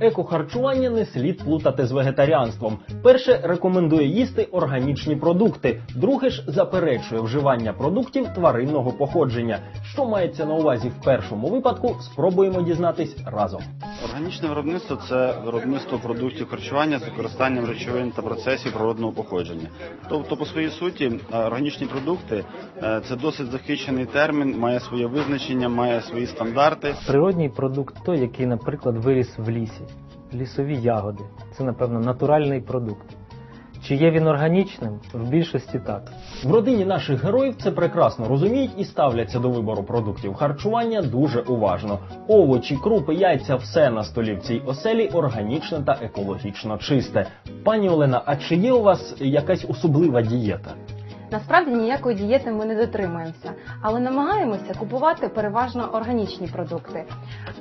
Екохарчування не слід плутати з вегетаріанством. Перше рекомендує їсти органічні продукти, друге ж заперечує вживання продуктів тваринного походження. Що мається на увазі в першому випадку, спробуємо дізнатись разом. Органічне виробництво це виробництво продуктів харчування з використанням речовин та процесів природного походження. Тобто, по своїй суті, е, органічні продукти е, це досить захищений термін, має своє визначення, має свої стандарти. Природній продукт той, який, наприклад, виріс в лісі. Лісові ягоди. Це, напевно, натуральний продукт. Чи є він органічним? В більшості так. В родині наших героїв це прекрасно розуміють і ставляться до вибору продуктів харчування дуже уважно. Овочі, крупи, яйця, все на столі в цій оселі органічне та екологічно чисте. Пані Олена, а чи є у вас якась особлива дієта? Насправді ніякої дієти ми не дотримуємося, але намагаємося купувати переважно органічні продукти.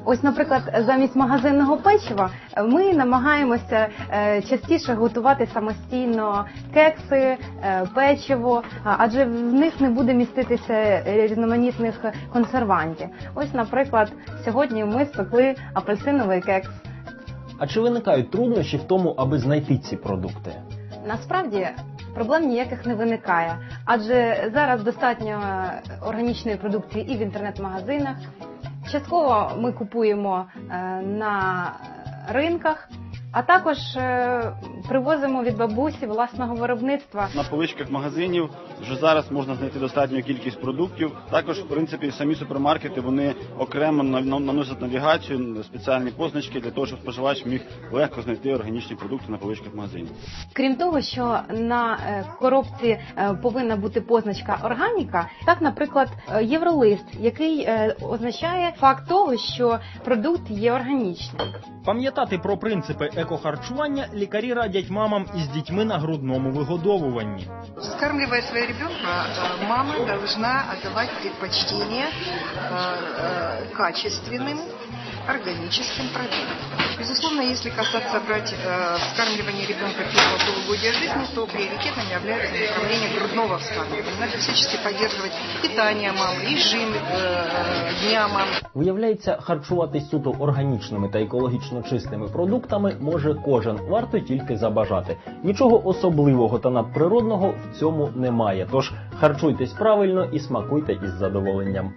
Ось, наприклад, замість магазинного печива ми намагаємося е, частіше готувати самостійно кекси, е, печиво, адже в них не буде міститися різноманітних консервантів. Ось, наприклад, сьогодні ми спекли апельсиновий кекс. А чи виникають труднощі в тому, аби знайти ці продукти? Насправді проблем ніяких не виникає, адже зараз достатньо органічної продукції і в інтернет-магазинах. Частково ми купуємо е, на ринках, а також е, привозимо від бабусі власного виробництва. На поличках магазинів вже зараз можна знайти достатню кількість продуктів. Також, в принципі, самі супермаркети вони окремо на- на- наносять навігацію, спеціальні позначки для того, щоб споживач міг легко знайти органічні продукти на поличках магазинів. Крім того, що на е, коробці е, повинна бути позначка органіка, так, наприклад, е, євролист, який означає факт того, що продукт є органічним. Пам'ятати про принципи екохарчування лікарі радять мамам із дітьми на грудному вигодовуванні. Скармливая своего ребенка, э, мама должна отдавать предпочтение э, э, качественным органическим продуктам. Безусловно, если касаться брать э, вскармливание ребенка первого полугодия жизни, то приоритетом является направление грудного вскармливания. Надо всячески поддерживать питание мамы, режим э, дня мамы. Виявляється, харчуватись суто органічними та екологічно чистими продуктами може кожен, варто тільки забажати. Нічого особливого та надприродного в цьому немає. Тож харчуйтесь правильно і смакуйте із задоволенням.